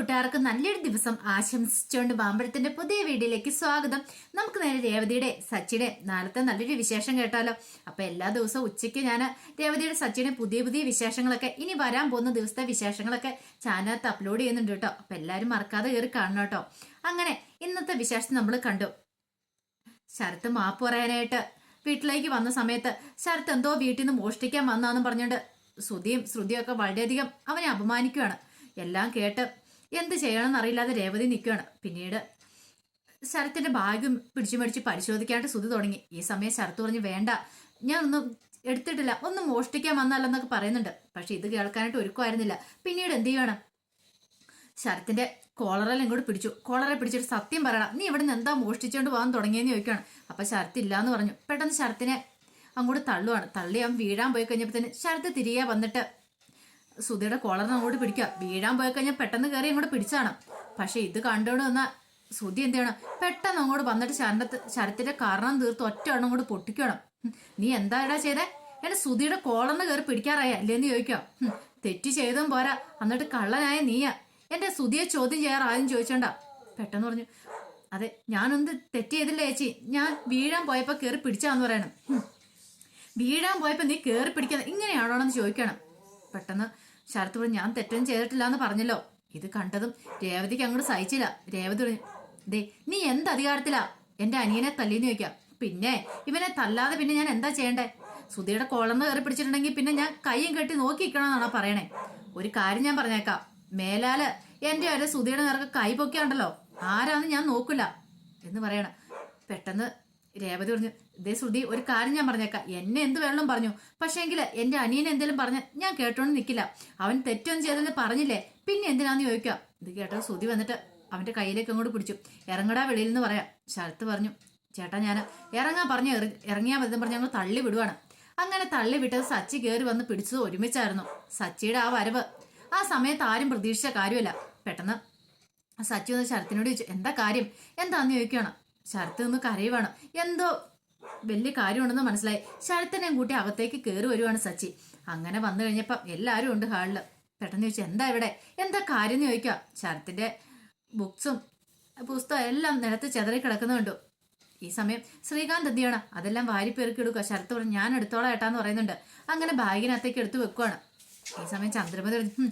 കൂട്ടുകാർക്ക് നല്ലൊരു ദിവസം ആശംസിച്ചുകൊണ്ട് ബാമ്പഴത്തിന്റെ പുതിയ വീഡിയോയിലേക്ക് സ്വാഗതം. നമുക്ക് നേരെ രേവതിയുടെ സച്ചിയുടെ നാളത്തെ നല്ലൊരു വിശേഷം കേട്ടാലോ? അപ്പൊ എല്ലാ ദിവസവും ഉച്ചയ്ക്ക് ഞാൻ രേവതിയുടെ സച്ചിയുടെ പുതിയ പുതിയ വിശേഷങ്ങളൊക്കെ ഇനി വരാൻ പോകുന്ന ദിവസത്തെ വിശേഷങ്ങളൊക്കെ ചാനകത്ത് അപ്ലോഡ് ചെയ്യുന്നുണ്ട് കേട്ടോ. അപ്പൊ എല്ലാവരും മറക്കാതെ കയറി കാണണം കേട്ടോ. അങ്ങനെ ഇന്നത്തെ വിശേഷം നമ്മൾ കണ്ടു. ശരത്ത് മാപ്പ് പറയാനായിട്ട് വീട്ടിലേക്ക് വന്ന സമയത്ത് ശരത്ത് എന്തോ വീട്ടിൽ നിന്ന് മോഷ്ടിക്കാൻ വന്നാന്നും പറഞ്ഞുകൊണ്ട് ശ്രുതിയും ശ്രുതിയും ഒക്കെ വളരെയധികം അവനെ അപമാനിക്കുകയാണ് എല്ലാം കേട്ട് എന്ത് ചെയ്യണമെന്ന് അറിയില്ലാതെ രേവതി നിൽക്കുകയാണ്. പിന്നീട് ശരത്തിന്റെ ബാഗ് പിടിച്ചു മേടിച്ച് പരിശോധിക്കാനായിട്ട് സുധി തുടങ്ങി. ഈ സമയം ശരത്ത് പറഞ്ഞ് വേണ്ട ഞാൻ ഒന്നും എടുത്തിട്ടില്ല. ഒന്നും മോഷ്ടിക്കാൻ വന്നല്ലെന്നൊക്കെ പറയുന്നുണ്ട്. പക്ഷെ ഇത് കേൾക്കാനായിട്ട് ഒരുക്കമായിരുന്നില്ല. പിന്നീട് എന്ത് ചെയ്യണം? ശരത്തിന്റെ കോളറെല്ലാം ഇങ്ങോട്ട് പിടിച്ചു. കോളറെ പിടിച്ചിട്ട് സത്യം പറയണം. നീ ഇവിടെ നിന്ന് എന്താ മോഷ്ടിച്ചുകൊണ്ട് പോകാൻ തുടങ്ങിയെന്ന് ചോദിക്കുകയാണ്. അപ്പൊ ശരത്ത് ഇല്ലാന്ന് പറഞ്ഞു. പെട്ടെന്ന് ശരത്തിനെ അങ്ങോട്ട് തള്ളുവാണ്. തള്ളി അവൻ വീഴാൻ പോയി തന്നെ ശരത്ത് തിരികെ വന്നിട്ട് സുധിയുടെ കോളറിന് അങ്ങോട്ട് പിടിക്കുക. വീഴാൻ പോയി കഴിഞ്ഞാൽ പെട്ടെന്ന് കയറി അങ്ങോട്ട് പിടിച്ചാണ്. പക്ഷെ ഇത് കണ്ടോണ്ട് വന്ന സുധി എന്ത് ചെയ്യണം? പെട്ടെന്ന് അങ്ങോട്ട് വന്നിട്ട് ശരണത്ത് ശരത്തിന്റെ കാരണം തീർത്ത് ഒറ്റ എണ്ണം അങ്ങോട്ട് പൊട്ടിക്കണം. നീ എന്താടാ ചെയ്തേ? എന്നെ സുധിയുടെ കോളറിന് കയറി പിടിക്കാറായ അല്ലേന്ന് ചോദിക്കാം? തെറ്റ് ചെയ്തും പോരാ. എന്നിട്ട് കള്ളനായ നീയാ. എന്റെ സുധിയെ ചോദ്യം ചെയ്യാൻ ആദ്യം ചോദിച്ചണ്ട. പെട്ടെന്ന് പറഞ്ഞു അതെ ഞാനൊന്ന് തെറ്റ് ചെയ്തില്ല ചേച്ചി? ഞാൻ വീഴാൻ പോയപ്പോ കയറി പിടിച്ചാന്ന് പറയണം. വീഴാൻ പോയപ്പോ നീ കയറി പിടിക്കാൻ ഇങ്ങനെയാണോന്ന് ചോദിക്കണം. പെട്ടെന്ന് ശരത്ത് പറഞ്ഞു ഞാൻ തെറ്റൊന്നും ചെയ്തിട്ടില്ല എന്ന് പറഞ്ഞല്ലോ. ഇത് കണ്ടതും രേവതിക്ക് അങ്ങോട്ട് സഹിച്ചില്ല. രേവതി ദേ നീ എന്ത് അധികാരത്തിലാ? എന്റെ അനിയനെ തല്ലിന്ന് ചോദിക്കാം. പിന്നെ ഇവനെ തല്ലാതെ പിന്നെ ഞാൻ എന്താ ചെയ്യണ്ടേ? സുധിയുടെ കോളന്ന് കയറി പിടിച്ചിട്ടുണ്ടെങ്കിൽ പിന്നെ ഞാൻ കൈയും കെട്ടി നോക്കി നിൽക്കണമെന്നാണോ പറയണേ? ഒരു കാര്യം ഞാൻ പറഞ്ഞേക്കാം. മേലാൽ എന്റെ ഒരു സുധിയുടെ നിറക്ക് കൈ പൊക്കിയാണ്ടല്ലോ. ആരാന്ന് ഞാൻ നോക്കില്ല. എന്ന് പറയണം. പെട്ടെന്ന് രേവതി പറഞ്ഞു ഇതേ ശ്രുതി ഒരു കാര്യം ഞാൻ പറഞ്ഞേക്കാം. എന്നെ എന്ത് വേണം പറഞ്ഞു. പക്ഷേങ്കിൽ എന്റെ അനിയനെ എന്തെങ്കിലും പറഞ്ഞ ഞാൻ കേട്ടോണ്ട് നിൽക്കില്ല അവൻ തെറ്റൊന്നും ചെയ്തെന്ന് പറഞ്ഞില്ലേ? പിന്നെ എന്തിനാന്ന് ചോദിക്കാം ഇത് കേട്ടോ ശ്രുതി വന്നിട്ട് അവന്റെ കയ്യിലേക്ക് അങ്ങോട്ട് പിടിച്ചു. ഇറങ്ങടാ വെളിയിൽ നിന്ന് പറയാം ശരത്ത് പറഞ്ഞു. ചേട്ടാ ഞാൻ ഇറങ്ങാൻ പറഞ്ഞു ഇറങ്ങിയാൽ മതി പറഞ്ഞ് ഞങ്ങൾ തള്ളി വിടുവാണ്. അങ്ങനെ തള്ളി വിട്ടത് സച്ചി കയറി വന്ന് പിടിച്ചത് ഒരുമിച്ചായിരുന്നു. സച്ചിയുടെ ആ വരവ്. ആ സമയത്ത് ആരും പ്രതീക്ഷിച്ച കാര്യമല്ല. പെട്ടെന്ന് സച്ചി ഒന്ന് ശരത്തിനോട് ചോദിച്ചു എന്താ കാര്യം? എന്താന്ന് ചോദിക്കുകയാണ് ശരത്ത് നിന്ന് കരയുവാണ്. എന്തോ വലിയ കാര്യമുണ്ടെന്ന് മനസ്സിലായി. ശരത്തനെയും കൂട്ടി അകത്തേക്ക് കയറി വരുവാണ് സച്ചി. അങ്ങനെ വന്നു കഴിഞ്ഞപ്പം എല്ലാവരും ഉണ്ട് ഹാളിൽ. പെട്ടെന്ന് ചോദിച്ചു എന്താ ഇവിടെ? എന്താ കാര്യം എന്ന് ചോദിക്കുക ശരത്തിന്റെ ബുക്സും പുസ്തകം എല്ലാം നിലത്ത് ചെതറി കിടക്കുന്ന കണ്ടു. ഈ സമയം ശ്രീകാന്ത് എന്ത് ചെയ്യണം? അതെല്ലാം വാരി പെറുക്കി എടുക്കുക. ശരത്ത് പറഞ്ഞു ഞാൻ എടുത്തോളാം ഏട്ടാന്ന് പറയുന്നുണ്ട്. അങ്ങനെ ബാഗിനകത്തേക്ക് എടുത്ത് വെക്കുവാണ്. ഈ സമയം ചന്ദ്രമതി "ഹും,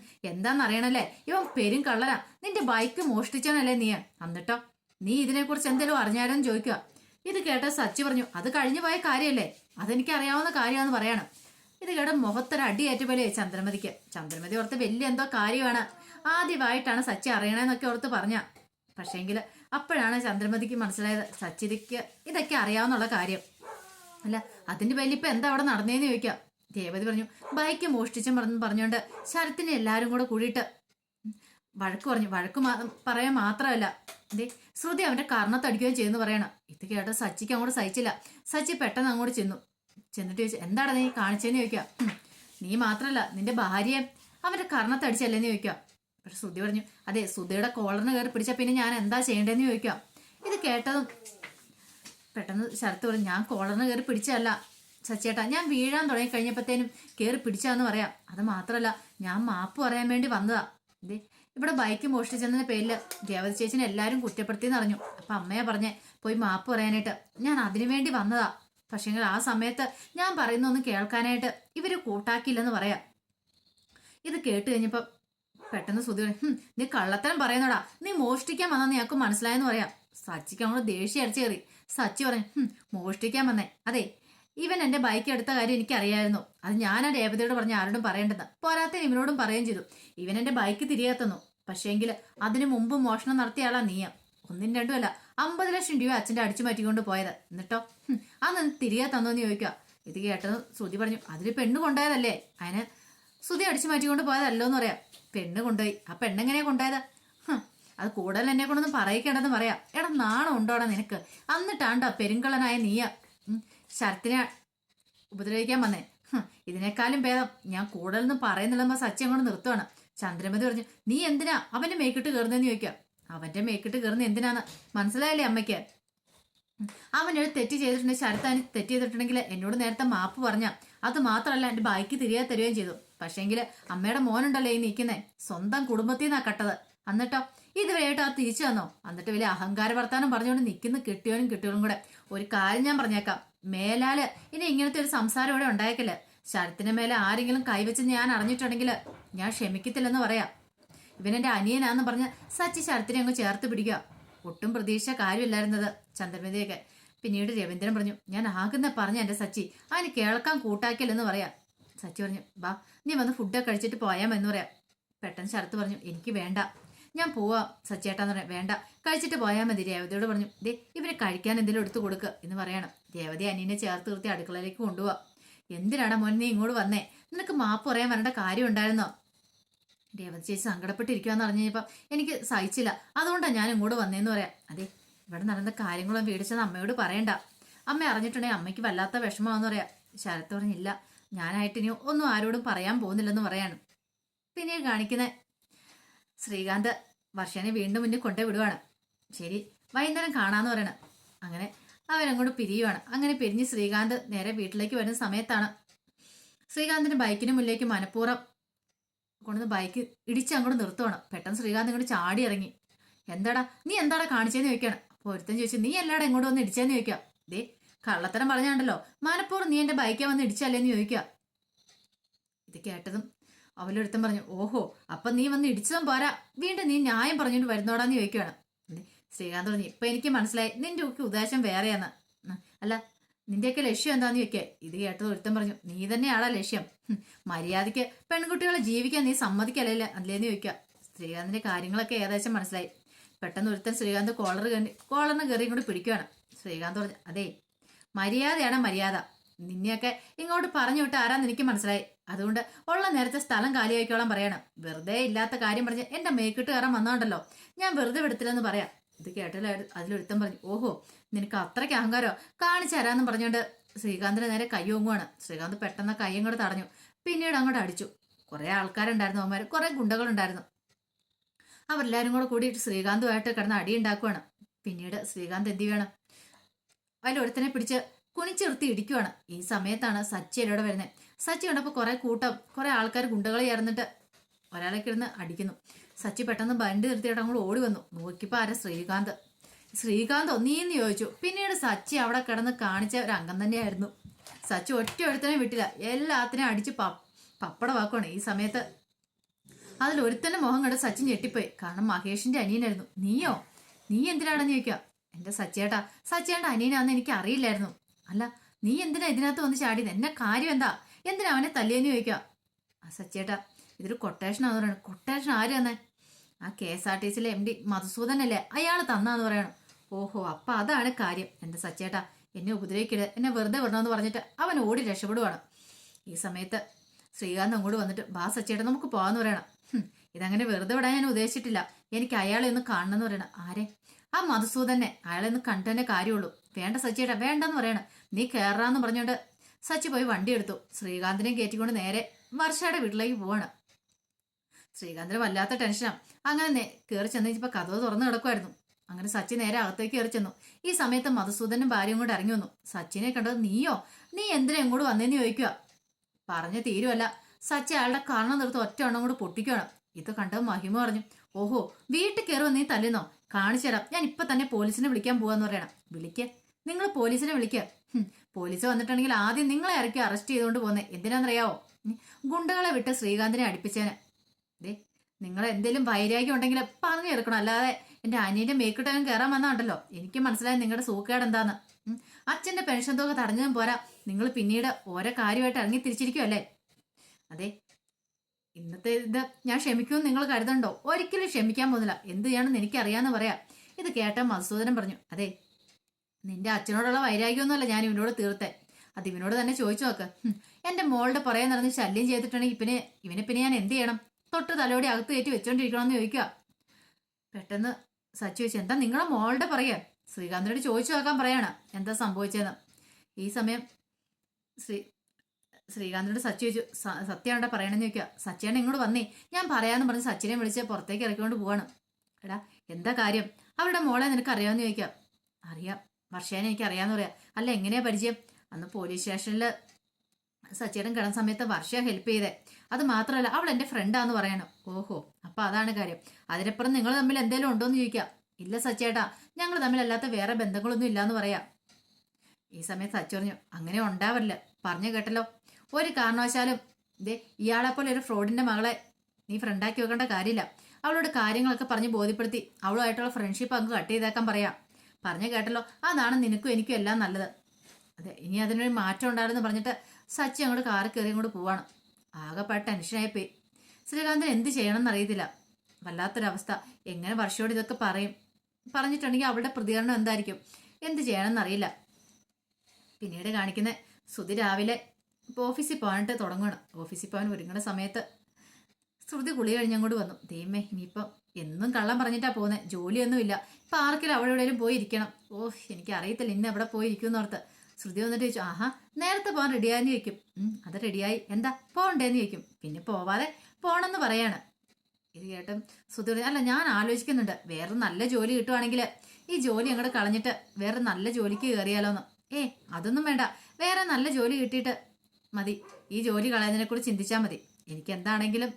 അറിയണല്ലേ? ഇവൻ പെരും കള്ളനാ. നിന്റെ ബൈക്ക് മോഷ്ടിച്ചാണല്ലേ നീ? എന്നിട്ടോ നീ ഇതിനെക്കുറിച്ച് എന്തെങ്കിലും അറിഞ്ഞാലും ചോദിക്കുക ഇത് കേട്ട സച്ചി പറഞ്ഞു അത് കഴിഞ്ഞു പോയ കാര്യമല്ലേ അതെനിക്ക് അറിയാവുന്ന കാര്യമാണെന്ന് പറയണം. ഇത് കേട്ട മുഖത്തൊരു അടിയേറ്റ പോലെ ചന്ദ്രമതിക്ക്. ചന്ദ്രമതി ഓർത്ത് വലിയ എന്തോ കാര്യമാണ്. ആദ്യമായിട്ടാണ് സച്ചി അറിയണേന്നൊക്കെ ഓർത്ത് പറഞ്ഞ. പക്ഷേങ്കിൽ അപ്പോഴാണ് ചന്ദ്രമതിക്ക് മനസ്സിലായത് സച്ചിതിക്ക് ഇതൊക്കെ അറിയാവുന്നുള്ള കാര്യം. അല്ല അതിന്റെ പേരിൽ ഇപ്പൊ എന്താ അവിടെ നടന്നേന്ന് ചോദിക്കാം. ദേവതി പറഞ്ഞു ബൈക്ക് മോഷ്ടിച്ചും പറഞ്ഞു പറഞ്ഞുകൊണ്ട് ശരത്തിനെ എല്ലാവരും കൂടെ കൂടിയിട്ട് വഴക്ക് പറഞ്ഞു വഴക്ക് പറയാൻ മാത്രമല്ല. ദേ ശ്രുതി അവന്റെ കർണത്തടിക്കുകയും ചെയ്യുന്നു പറയണം. ഇത് കേട്ട സച്ചിക്ക് അങ്ങോട്ട് സഹിച്ചില്ല. സച്ചി പെട്ടെന്ന് അങ്ങോട്ട് ചെന്നു. ചെന്നിട്ട് ചോദിച്ചു എന്താണ് നീ കാണിച്ചതെന്ന് ചോദിക്കാം നീ മാത്രല്ല നിന്റെ ഭാര്യയെ അവന്റെ കർണത്തടിച്ചല്ലേന്ന് ചോദിക്കാം പക്ഷെ ശ്രുതി പറഞ്ഞു അതെ ശ്രുതിയുടെ കോളറിന് കയറി പിടിച്ച പിന്നെ ഞാൻ എന്താ ചെയ്യേണ്ടതെന്ന് ചോദിക്കാം ഇത് കേട്ടതും പെട്ടെന്ന് ശരത്ത് പറഞ്ഞു ഞാൻ കോളറിന് കയറി പിടിച്ചതല്ല സച്ചേട്ടാ ഞാൻ വീഴാൻ തുടങ്ങി കഴിഞ്ഞപ്പോഴത്തേനും കയറി പിടിച്ചാന്ന് പറയാം. അത് മാത്രമല്ല ഞാൻ മാപ്പ് പറയാൻ വേണ്ടി വന്നതാ. ഇതേ ഇവിടെ ബൈക്ക് മോഷ്ടിച്ചതിന്റെ പേരിൽ ദേവത ചേച്ചിനെ എല്ലാവരും കുറ്റപ്പെടുത്തിയെന്ന് അറിഞ്ഞു. അപ്പൊ അമ്മയെ പറഞ്ഞേ പോയി മാപ്പ് പറയാനായിട്ട്. ഞാൻ അതിനു വേണ്ടി വന്നതാ. പക്ഷെങ്കിൽ ആ സമയത്ത് ഞാൻ പറയുന്നൊന്നും കേൾക്കാനായിട്ട് ഇവർ കൂട്ടാക്കിയില്ലെന്ന് പറയാ. ഇത് കേട്ട് കഴിഞ്ഞപ്പോ പെട്ടെന്ന് സുധി നീ കള്ളത്തരം പറയുന്നടാ. നീ മോഷ്ടിക്കാൻ വന്ന ഞങ്ങൾക്ക് മനസ്സിലായെന്ന് പറയാ. സച്ചിക്ക് അവൾ ദേഷ്യം അടിച്ചു കയറി. സച്ചി പറഞ്ഞു മോഷ്ടിക്കാൻ വന്നേ. അതെ ഇവൻ എന്റെ ബൈക്ക് എടുത്ത കാര്യം എനിക്കറിയായിരുന്നു. അത് ഞാൻ ആ രേവതിയോട് പറഞ്ഞ ആരോടും പറയേണ്ടത്. പോരാത്തതിന് ഇവനോടും പറയുകയും ചെയ്തു. ഇവൻ എന്റെ ബൈക്ക് തിരികെ തന്നു. പക്ഷേങ്കിൽ അതിനു മുമ്പ് മോഷണം നടത്തിയ ആളാ നീയ. ഒന്നും രണ്ടുമല്ല അമ്പത് ലക്ഷം രൂപ അച്ഛന്റെ അടിച്ചു മാറ്റിക്കൊണ്ട് പോയത്. എന്നിട്ടോ? അന്ന് തിരികെ തന്നോന്ന് ചോദിക്കുക ഇത് കേട്ടത് ശ്രുതി പറഞ്ഞു അതിൽ പെണ്ണ് കൊണ്ടുപോയതല്ലേ? അതിന് ശ്രുതി അടിച്ചു മാറ്റിക്കൊണ്ട് പോയതല്ലോ എന്ന് പറയാം. പെണ്ണ് കൊണ്ടുപോയി. ആ പെണ്ണെങ്ങനെയാ കൊണ്ടുപോയത്? അത് കൂടുതൽ എന്നെ കൊണ്ടൊന്നും പറയിക്കേണ്ടെന്ന് പറയാം. എടാ നാണം ഉണ്ടോടാ നിനക്ക്? അന്നിട്ടാണ്ടോ പെരുങ്കളനായ നീയ? ശരത്തിനെ ഉപദ്രവിക്കാൻ വന്നേ. ഇതിനേക്കാളും ഭേദം ഞാൻ കൂടുതലൊന്നും പറയുന്നില്ലെന്ന് സത്യം കൊണ്ട് നിർത്തുവാണ്. ചന്ദ്രമതി പറഞ്ഞു നീ എന്തിനാ അവന്റെ മേക്കിട്ട് കയറുന്നതെന്ന് ചോദിക്കാം അവന്റെ മേക്കിട്ട് കയറുന്ന എന്തിനാന്ന്? മനസ്സിലായല്ലേ അമ്മയ്ക്ക്? അവനൊരു തെറ്റ് ചെയ്തിട്ടുണ്ടെങ്കിൽ ശരത്താൻ തെറ്റ് ചെയ്തിട്ടുണ്ടെങ്കിൽ എന്നോട് നേരത്തെ മാപ്പ് പറഞ്ഞ. അത് മാത്രമല്ല എന്റെ ബൈക്ക് തിരികെ തരുകയും ചെയ്തു. പക്ഷേങ്കിൽ അമ്മയുടെ മോനുണ്ടല്ലോ ഈ നിൽക്കുന്നേ. സ്വന്തം കുടുംബത്തിൽ നിന്നാ കട്ടത്. എന്നിട്ടോ? ഇതുവരെയായിട്ട് ആ തിരിച്ചു തന്നോ? എന്നിട്ട് വലിയ അഹങ്കാര വർത്താനം പറഞ്ഞുകൊണ്ട് നിൽക്കുന്ന കിട്ടിയോനും കിട്ടിയവനും കൂടെ ഒരു കാര്യം ഞാൻ പറഞ്ഞേക്കാം. മേലാൽ ഇനി ഇങ്ങനത്തെ ഒരു സംസാരം ഇവിടെ ഉണ്ടായേക്കില്ല. ശരത്തിന് മേലെ ആരെങ്കിലും കൈവച്ച് ഞാൻ അറിഞ്ഞിട്ടുണ്ടെങ്കിൽ ഞാൻ ക്ഷമിക്കത്തില്ലെന്ന് പറയാം. ഇവനെന്റെ അനിയനാന്ന് പറഞ്ഞ് സച്ചി ശരത്തിനെ അങ്ങ് ചേർത്ത് പിടിക്കുക. ഒട്ടും പ്രതീക്ഷ കാര്യമില്ലായിരുന്നത് ചന്ദ്രമതിയൊക്കെ പിന്നീട് രവീന്ദ്രൻ പറഞ്ഞു ഞാൻ ആകുന്ന പറഞ്ഞ എന്റെ സച്ചി അവന് കേൾക്കാൻ കൂട്ടാക്കില്ലെന്ന് പറയാം. സച്ചി പറഞ്ഞു ബാ നീ വന്ന് ഫുഡൊക്കെ കഴിച്ചിട്ട് പോയാമെന്ന് പറയാം. പെട്ടെന്ന് ശരത്ത് പറഞ്ഞു എനിക്ക് വേണ്ട. ഞാൻ പോവാം സച്ചേട്ടാന്ന് പറയാം. വേണ്ട. കഴിച്ചിട്ട് പോയാൽ മതി രേവതിയോട് പറഞ്ഞു ദേ ഇവരെ കഴിക്കാൻ എന്തെങ്കിലും എടുത്തു കൊടുക്കുക എന്ന് പറയണം. രേവതി അനിയനെ ചേർത്ത് നിർത്തി അടുക്കളയിലേക്ക് കൊണ്ടുപോവാ. എന്തിനാടാ മോൻ നീ ഇങ്ങോട്ട് വന്നേ? നിനക്ക് മാപ്പ് പറയാൻ വരേണ്ട കാര്യം ഉണ്ടായിരുന്നോ? രേവതി ചേച്ചി സങ്കടപ്പെട്ടിരിക്കുവാന്ന് കഴിഞ്ഞപ്പം എനിക്ക് സഹിച്ചില്ല. അതുകൊണ്ടാണ് ഞാൻ ഇങ്ങോട്ട് വന്നേന്ന് പറയാം. അതെ ഇവിടെ നടന്ന കാര്യങ്ങളും വീടിച്ചത് അമ്മയോട് പറയണ്ട. അമ്മ അറിഞ്ഞിട്ടുണ്ടെങ്കിൽ അമ്മയ്ക്ക് വല്ലാത്ത വിഷമമാണെന്ന് പറയാം. ശരത്ത് പറഞ്ഞില്ല. ഞാനായിട്ട് ഇനി ഒന്നും ആരോടും പറയാൻ പോകുന്നില്ലെന്ന് പറയാണ്. പിന്നീട് കാണിക്കുന്ന. ശ്രീകാന്ത് വർഷനെ വീണ്ടും മുന്നിൽ കൊണ്ടേ വിടുവാണ് ശരി വൈകുന്നേരം കാണാന്ന് പറയണം. അങ്ങനെ അവരങ്ങോട്ട് പിരിയുവാണ്. അങ്ങനെ പിരിഞ്ഞ് ശ്രീകാന്ത് നേരെ വീട്ടിലേക്ക് വരുന്ന സമയത്താണ് ശ്രീകാന്തിന് ബൈക്കിന് മുന്നിലേക്ക് മനഃപൂർവം കൊണ്ടുവന്ന് ബൈക്ക് ഇടിച്ച് അങ്ങോട്ട് നിർത്തുവാണ്. പെട്ടെന്ന് ശ്രീകാന്ത് ഇങ്ങോട്ട് ചാടി ഇറങ്ങി. എന്താടാ നീ എന്താടാ കാണിച്ചതെന്ന് ചോദിക്കാണ്. അപ്പോൾ ഒരുത്തൻ ചോദിച്ചു നീ എല്ലാടാ ഇങ്ങോട്ട് വന്ന് ഇടിച്ചേന്ന് ചോദിക്കാം? ദേ കള്ളത്തരം പറഞ്ഞാണ്ടല്ലോ. മനഃപൂർവം നീ എന്റെ ബൈക്കെ വന്ന് ഇടിച്ചല്ലേന്ന് ചോദിക്കുക ഇത് കേട്ടതും അവലൊരുത്തൻ പറഞ്ഞു ഓഹോ അപ്പൊ നീ വന്ന് ഇടിച്ചതും പോരാ. വീണ്ടും നീ ന്യായം പറഞ്ഞിട്ട് വരുന്നോടാന്ന് ചോദിക്കുകയാണ്. ശ്രീകാന്ത് പറഞ്ഞു ഇപ്പൊ എനിക്ക് മനസ്സിലായി. നിന്റെ ഒക്കെ ഉദ്ദേശം വേറെയാന്ന് അല്ല നിന്റെയൊക്കെ ലക്ഷ്യം എന്താന്ന് ചോദിക്കേ. ഇത് കേട്ടത് ഒരുത്തൻ പറഞ്ഞു നീ തന്നെയാണാ ലക്ഷ്യം. മര്യാദയ്ക്ക് പെൺകുട്ടികളെ ജീവിക്കാൻ നീ സമ്മതിക്കല്ലേ അല്ലേന്ന് ചോദിക്കുക ശ്രീകാന്തിന്റെ കാര്യങ്ങളൊക്കെ ഏകദേശം മനസ്സിലായി. പെട്ടെന്ന് ഒരുത്തൻ ശ്രീകാന്ത് കോളർ കണ്ടി കോളറിന് കയറി കൂടി പിടിക്കുകയാണ് ശ്രീകാന്ത് പറഞ്ഞു അതെ മര്യാദയാണ് മര്യാദ. നിന്നെയൊക്കെ ഇങ്ങോട്ട് പറഞ്ഞു വിട്ട് ആരാന്ന് എനിക്ക് മനസ്സിലായി. അതുകൊണ്ട് ഉള്ള നേരത്തെ സ്ഥലം കാലിയാക്കിയോളം പറയണം. വെറുതെ ഇല്ലാത്ത കാര്യം പറഞ്ഞ് എന്റെ മേക്കിട്ട് കയറാൻ വന്നോണ്ടല്ലോ. ഞാൻ വെറുതെ വിടത്തില്ലെന്ന് പറയാം. ഇത് കേട്ടല്ലോ അതിലൊരുത്തം പറഞ്ഞു ഓഹോ നിനക്ക് അത്രയ്ക്ക് അഹങ്കാരോ? കാണിച്ചു തരാന്ന് പറഞ്ഞുകൊണ്ട് ശ്രീകാന്തിന് നേരെ കയ്യോങ്ങുവാണ് ശ്രീകാന്ത് പെട്ടെന്ന് കയ്യും കൂടെ തടഞ്ഞു. പിന്നീട് അങ്ങോട്ട് അടിച്ചു. കുറെ ആൾക്കാരുണ്ടായിരുന്നു അവന്മാർ കുറെ ഗുണ്ടകളുണ്ടായിരുന്നു. അവരെല്ലാരും കൂടെ കൂടിയിട്ട് ശ്രീകാന്തുമായിട്ട് കിടന്ന് അടി ഉണ്ടാക്കുവാണ്. പിന്നീട് ശ്രീകാന്ത് എന്ത് ചെയ്യണം? അതിലൊരുത്തനെ പിടിച്ച് കുണിച്ചിർത്തി ഇടിക്കുവാണ്. ഈ സമയത്താണ് സച്ചി എന്നോട് വരുന്നത് സച്ചി കണ്ടപ്പോൾ കുറെ കൂട്ടം കുറെ ആൾക്കാർ ഗുണ്ടകൾ ചേർന്നിട്ട് ഒരാളെ കിടന്ന് അടിക്കുന്നു. സച്ചി പെട്ടെന്ന് ബണ്ട് നിർത്തിയിട്ട് അങ്ങോട്ട് ഓടി വന്നു. നോക്കിയപ്പോൾ ആരാ? ശ്രീകാന്ത്. ശ്രീകാന്ത് ഒന്നീന്ന് ചോദിച്ചു. പിന്നീട് സച്ചി അവിടെ കിടന്ന് കാണിച്ച ഒരു അംഗം തന്നെയായിരുന്നു. സച്ചി ഒറ്റ ഒരുത്തനെ വിട്ടില്ല. എല്ലാത്തിനും അടിച്ച് പ പപ്പടമാക്കുവാണ് ഈ സമയത്ത്. അതിൽ ഒരുത്തന്റെ മുഖം കണ്ട് സച്ചിൻ ഞെട്ടിപ്പോയി. കാരണം മഹേഷിന്റെ അനിയനായിരുന്നു. നീയോ? നീ എന്തിനാണെന്ന് ചോദിക്കുക എന്റെ സച്ചേട്ടാ സച്ചേട്ട അനിയനാന്ന് എനിക്ക് അറിയില്ലായിരുന്നു. അല്ല നീ എന്തിനാ ഇതിനകത്ത് വന്ന് ചാടിയത് എന്നെ കാര്യം എന്താ? എന്തിനാ അവനെ തല്ലിയെന്ന് ചോദിക്കുക ആ സച്ചേട്ടാ ഇതൊരു കൊട്ടേഷൻ ആണെന്ന് പറയുന്നത് കൊട്ടേഷൻ ആര് തന്നെ? ആ കെ എസ് ആർ ടി സിയിലെ എം ഡി മധുസൂദൻ അല്ലേ അയാൾ തന്നാന്ന് പറയണം. ഓഹോ അപ്പൊ അതാണ് കാര്യം. എന്റെ സച്ചേട്ടാ എന്നെ ഉപദ്രവിക്കരുത്. എന്നെ വെറുതെ വിടണമെന്ന് പറഞ്ഞിട്ട് അവൻ ഓടി രക്ഷപ്പെടുവാണ്. ഈ സമയത്ത് ശ്രീകാന്ത് അങ്ങോട്ട് വന്നിട്ട് ബാ സച്ചേട്ടാ നമുക്ക് പോകാന്ന് പറയണം. ഇതങ്ങനെ വെറുതെ വിടാൻ ഞാൻ ഉദ്ദേശിച്ചിട്ടില്ല. എനിക്ക് അയാളെ ഒന്ന് കാണണമെന്ന് പറയണം. ആരെ? ആ മധുസൂദനെ. അയാളെ ഒന്ന് കണ്ടതന്നെ കാര്യമുള്ളൂ. വേണ്ട സച്ചിയേട്ടാ വേണ്ടെന്ന് പറയണം. നീ കയറാന്ന് പറഞ്ഞോണ്ട് സച്ചി പോയി വണ്ടി എടുത്തു. ശ്രീകാന്തിനെ കയറ്റിക്കൊണ്ട് നേരെ വർഷയുടെ വീട്ടിലേക്ക് പോവാണ്. ശ്രീകാന്തിന് വല്ലാത്ത ടെൻഷനാ. അങ്ങനെ കയറി ചെന്ന് ഇപ്പൊ കഥവ് തുറന്നു കിടക്കുമായിരുന്നു അങ്ങനെ സച്ചി നേരെ അകത്തേക്ക് കയറി ചെന്നു. ഈ സമയത്ത് മധുസൂദനും ഭാര്യയും കൂടെ ഇറങ്ങി വന്നു. സച്ചിനെ കണ്ടത് നീയോ? നീ എന്തിനാ എങ്ങോട്ട് വന്നേന്ന് ചോദിക്കുക പറഞ്ഞ തീരുമല്ല സച്ചി അയാളുടെ കാരണം നിർത്ത് ഒറ്റ എണ്ണം കൂടെ പൊട്ടിക്കുകയാണ് ഇത് കണ്ട മഹിമ പറഞ്ഞു. ഓഹോ വീട്ടിൽ കയറുമോ നീ തല്ലുന്നോ? കാണിച്ചു തരാം. ഞാൻ ഇപ്പൊ തന്നെ പോലീസിനെ വിളിക്കാൻ പോവാന്ന് പറയണം. വിളിക്ക. നിങ്ങൾ പോലീസിനെ വിളിക്ക. പോലീസ് വന്നിട്ടുണ്ടെങ്കിൽ ആദ്യം നിങ്ങളെ ഇറക്കി അറസ്റ്റ് ചെയ്തുകൊണ്ട് പോന്നെ. എന്തിനാണെന്നറിയാവോ ഉം, ഗുണ്ടകളെ വിട്ട് ശ്രീകാന്തിനെ അടുപ്പിച്ചേനെ. ദേ നിങ്ങൾ എന്തെങ്കിലും വൈരാഗ്യം ഉണ്ടെങ്കിൽ പറഞ്ഞു എടുക്കണം. അല്ലാതെ എന്റെ അനിയന്റെ മേക്കിട്ടകം കയറാൻ വന്നാണ്ടല്ലോ. എനിക്ക് മനസ്സിലായി നിങ്ങളുടെ സൂക്കേട് എന്താന്ന്. അച്ഛന്റെ പെൻഷൻ തുക തടഞ്ഞതും പോരാ. നിങ്ങൾ പിന്നീട് ഓരോ കാര്യമായിട്ട് ഇറങ്ങി തിരിച്ചിരിക്കുമല്ലേ അതെ ഇന്നത്തെ ഇത് ഞാൻ ക്ഷമിക്കുമെന്ന് നിങ്ങൾ കരുതണ്ടോ? ഒരിക്കലും ക്ഷമിക്കാൻ പോകുന്നില്ല. എന്ത് ചെയ്യണമെന്ന് എനിക്കറിയാന്ന് പറയാം. ഇത് കേട്ട മധുസൂദനം പറഞ്ഞു അതെ നിന്റെ അച്ഛനോടുള്ള വൈരാഗ്യമൊന്നുമല്ല ഞാൻ ഇവനോട് തീർത്തേ. അത് ഇവനോട് തന്നെ ചോദിച്ചു നോക്ക്. എന്റെ മോളുടെ പറയാൻ നടന്ന് ശല്യം ചെയ്തിട്ടുണ്ടെങ്കിൽ ഇവനെ ഇവനെ പിന്നെ ഞാൻ എന്ത് ചെയ്യണം? തൊട്ട് തലോടി അകത്ത് കയറ്റി വെച്ചോണ്ടിരിക്കണമെന്ന് ചോദിക്കുക പെട്ടെന്ന് സച്ചു ചോദിച്ചു എന്താ നിങ്ങളെ മോളുടെ പറയാ ശ്രീകാന്തിനോട് ചോദിച്ചു നോക്കാൻ പറയാണ് എന്താ സംഭവിച്ചതെന്ന് ഈ സമയം ശ്രീ ശ്രീകാന്തിനോട് സച്ചു ചോദിച്ചു സത്യാണ്ടാ പറയണമെന്ന് ചോദിക്കുക സച്ചിയാണ് ഇങ്ങോട്ട് വന്നേ ഞാൻ പറയാന്ന് പറഞ്ഞ് സച്ചിനെ വിളിച്ച് പുറത്തേക്ക് ഇറക്കിക്കൊണ്ട് പോവാണ്. എടാ എന്താ കാര്യം? അവരുടെ മോളെ നിനക്ക് അറിയാമെന്ന് ചോദിക്കാം അറിയാം വർഷേനെ എനിക്ക് അറിയാമെന്ന് പറയാം. അല്ല എങ്ങനെയാ പരിചയം? അന്ന് പോലീസ് സ്റ്റേഷനിൽ സച്ചിയുടെ കിടന്ന സമയത്ത് വർഷ ഹെൽപ്പ് ചെയ്തേ. അത് മാത്രമല്ല അവൾ എന്റെ ഫ്രണ്ടാന്ന് പറയണം. ഓഹോ അപ്പൊ അതാണ് കാര്യം. അതിനപ്പുറം നിങ്ങൾ തമ്മിൽ എന്തെങ്കിലും ഉണ്ടോ എന്ന് ചോദിക്കാം. ഇല്ല സച്ചേട്ടാ ഞങ്ങൾ തമ്മിലല്ലാത്ത വേറെ ബന്ധങ്ങളൊന്നും ഇല്ലാന്ന് പറയാം. ഈ സമയത്ത് സച്ചു പറഞ്ഞു അങ്ങനെ ഉണ്ടാവില്ല പറഞ്ഞു കേട്ടല്ലോ. ഒരു കാരണവശാലും ഇതേ ഇയാളെ പോലെ ഒരു ഫ്രോഡിന്റെ മകളെ നീ ഫ്രണ്ടാക്കി വെക്കേണ്ട കാര്യമില്ല. അവളോട് കാര്യങ്ങളൊക്കെ പറഞ്ഞ് ബോധ്യപ്പെടുത്തി അവളുമായിട്ടുള്ള ഫ്രണ്ട്ഷിപ്പ് അങ്ങ് കട്ട് ചെയ്തേക്കാൻ പറയാം. പറഞ്ഞു കേട്ടല്ലോ അതാണ് നിനക്കും എനിക്കും എല്ലാം നല്ലത്. അതെ ഇനി അതിനൊരു മാറ്റം ഉണ്ടായിരുന്നു പറഞ്ഞിട്ട് സച്ചി അങ്ങോട്ട് കാറിൽ കയറി അങ്ങോട്ട് പോവാണ്. ആകെപ്പാട് ടെൻഷനായി പോയി. ശ്രീകാന്തൻ എന്ത് ചെയ്യണം എന്നറിയത്തില്ല വല്ലാത്തൊരവസ്ഥ. എങ്ങനെ വർഷയോട് ഇതൊക്കെ പറയും? പറഞ്ഞിട്ടുണ്ടെങ്കിൽ അവളുടെ പ്രതികരണം എന്തായിരിക്കും? എന്ത് ചെയ്യണം എന്നറിയില്ല പിന്നീട് കാണിക്കുന്ന ശ്രുതി രാവിലെ ഇപ്പോൾ ഓഫീസിൽ പോകാനായിട്ട് തുടങ്ങണം ഓഫീസിൽ പോകാൻ ഒരുങ്ങുന്ന സമയത്ത് ശ്രുതി കുളി കഴിഞ്ഞങ്ങോട്ട് വന്നു. ദൈവമേ ഇനിയിപ്പം എന്നും കള്ളം പറഞ്ഞിട്ടാ പോകുന്നത് ജോലിയൊന്നുമില്ല. ഇപ്പം ആർക്കെങ്കിലും അവിടെ എവിടെയെങ്കിലും പോയി ഇരിക്കണം ഓ എനിക്ക് അറിയത്തില്ല ഇന്ന് എവിടെ പോയി ഇരിക്കും ഓർത്ത് ശ്രുതി വന്നിട്ട് ചോദിച്ചു ആഹാ നേരത്തെ പോകാൻ റെഡിയായെന്ന് ചോദിക്കും. "ഉം, അത് റെഡിയായി എന്താ? പോകണ്ടേന്ന് ചോദിക്കും. പിന്നെ പോവാതെ പോണെന്ന് പറയാണ്. ഇത് കേട്ടും ശ്രുതി പറഞ്ഞു അല്ല ഞാൻ ആലോചിക്കുന്നുണ്ട്. വേറെ നല്ല ജോലി കിട്ടുവാണെങ്കിൽ ഈ ജോലി അങ്ങോട്ട് കളഞ്ഞിട്ട് വേറെ നല്ല ജോലിക്ക് കയറിയാലോന്ന് ഏ അതൊന്നും വേണ്ട. വേറെ നല്ല ജോലി കിട്ടിയിട്ട് മതി. ഈ ജോലി കളയുന്നതിനെ കുറിച്ച് ചിന്തിച്ചാൽ മതി. എനിക്ക് എന്താണെങ്കിലും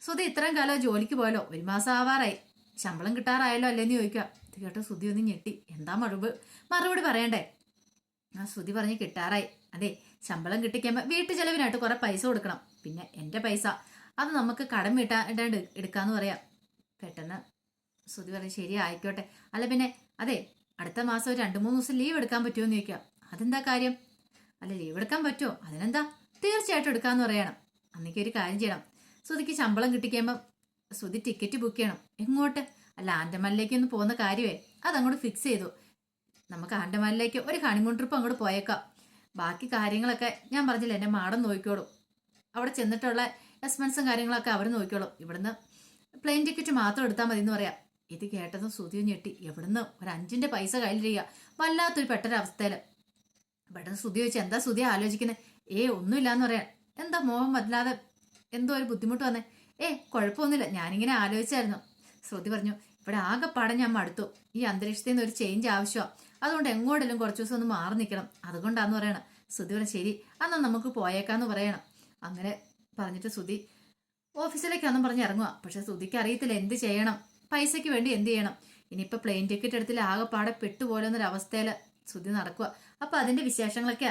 സുധി ഇത്രയും കാലം ജോലിക്ക് പോയാലോ ഒരു മാസം ആവാറായി. ശമ്പളം കിട്ടാറായല്ലോ അല്ലേന്ന് ചോദിക്കുക. ഇത് കേട്ടോ സുധി ഒന്ന് ഞെട്ടി. എന്താ മറുപടി മറുപടി പറയണ്ടേ? ആ ശ്രുതി പറഞ്ഞ് കിട്ടാറായി. അതെ ശമ്പളം കിട്ടിക്കുമ്പോൾ വീട്ടു ചെലവിനായിട്ട് കുറെ പൈസ കൊടുക്കണം. പിന്നെ എന്റെ പൈസ അത് നമുക്ക് കടം വീട്ടാണ്ട് എടുക്കാന്ന് പറയാം. പെട്ടെന്ന് ശ്രുതി പറഞ്ഞ് ശരി ആയിക്കോട്ടെ. അല്ല പിന്നെ അതെ അടുത്ത മാസം ഒരു രണ്ട് മൂന്ന് ദിവസം ലീവ് എടുക്കാൻ പറ്റുമോ എന്ന് ചോദിക്കാം. അതെന്താ കാര്യം? അല്ല ലീവ് എടുക്കാൻ പറ്റുമോ? അതിനെന്താ? തീർച്ചയായിട്ടും എടുക്കാന്ന് പറയണം. അന്നേക്ക് ഒരു കാര്യം ചെയ്യണം. ശ്രുതിക്ക് ശമ്പളം കിട്ടിക്കുമ്പം ശ്രുതി ടിക്കറ്റ് ബുക്ക് ചെയ്യണം. എങ്ങോട്ട്? അല്ല ആൻഡമാനിലേക്ക് ഒന്ന് പോകുന്ന കാര്യമേ അതങ്ങോട്ട് ഫിക്സ് ചെയ്തു. നമുക്ക് ആൻഡമാനിലേക്ക് ഒരു ഹണിമൂൺ ട്രിപ്പ് അങ്ങോട്ട് പോയേക്കാം. ബാക്കി കാര്യങ്ങളൊക്കെ ഞാൻ പറഞ്ഞില്ല എന്റെ മാഡം നോക്കിക്കോളും. അവിടെ ചെന്നിട്ടുള്ള എക്സ്പെൻസും കാര്യങ്ങളൊക്കെ അവർ നോക്കിക്കോളും. ഇവിടുന്ന് പ്ലെയിൻ ടിക്കറ്റ് മാത്രം എടുത്താൽ മതി എന്ന് പറയാം. ഇത് കേട്ടതും ശ്രുതിയും ഞെട്ടി. എവിടുന്ന് ഒരു അഞ്ചിന്റെ പൈസ കയ്യിലിരിക്കുക വല്ലാത്തൊരു പെട്ടൊരവസ്ഥയിൽ പെട്ടെന്ന് സുതി ചോദിച്ചു എന്താ സുതി ആലോചിക്കുന്നത് ഏ ഒന്നുമില്ലാന്ന് പറയാൻ എന്താ മോഹം വല്ലാതെ? എന്തോ ഒരു ബുദ്ധിമുട്ട് വന്നേ. ഏ കുഴപ്പമൊന്നുമില്ല. ഞാനിങ്ങനെ ആലോചിച്ചായിരുന്നു. ശ്രുതി പറഞ്ഞു ഇവിടെ ആകെ പടം ഞാൻ മടുത്തു. ഈ അന്തരീക്ഷത്തിൽ നിന്ന് ഒരു ചേഞ്ച് ആവശ്യമാണ് അതുകൊണ്ട് എങ്ങോട്ടെങ്കിലും കുറച്ച് ദിവസം ഒന്ന് മാറി നിൽക്കണം. അതുകൊണ്ടാന്ന് പറയണം. സുധി പറഞ്ഞു ശരി എന്നാൽ നമുക്ക് പോയേക്കാന്ന് പറയണം. അങ്ങനെ പറഞ്ഞിട്ട് സുധി ഓഫീസിലേക്കാന്നും പറഞ്ഞ് ഇറങ്ങുക പക്ഷെ സുധിക്ക് അറിയത്തില്ല എന്ത് ചെയ്യണം? പൈസയ്ക്ക് വേണ്ടി എന്ത് ചെയ്യണം? ഇനിയിപ്പോൾ പ്ലെയിൻ ടിക്കറ്റ് എടുത്തിൽ ആകെപ്പാടെ പെട്ടുപോലെ എന്നൊരവസ്ഥയിൽ സുധി നടക്കുക അപ്പോൾ അതിന്റെ വിശേഷങ്ങളൊക്കെ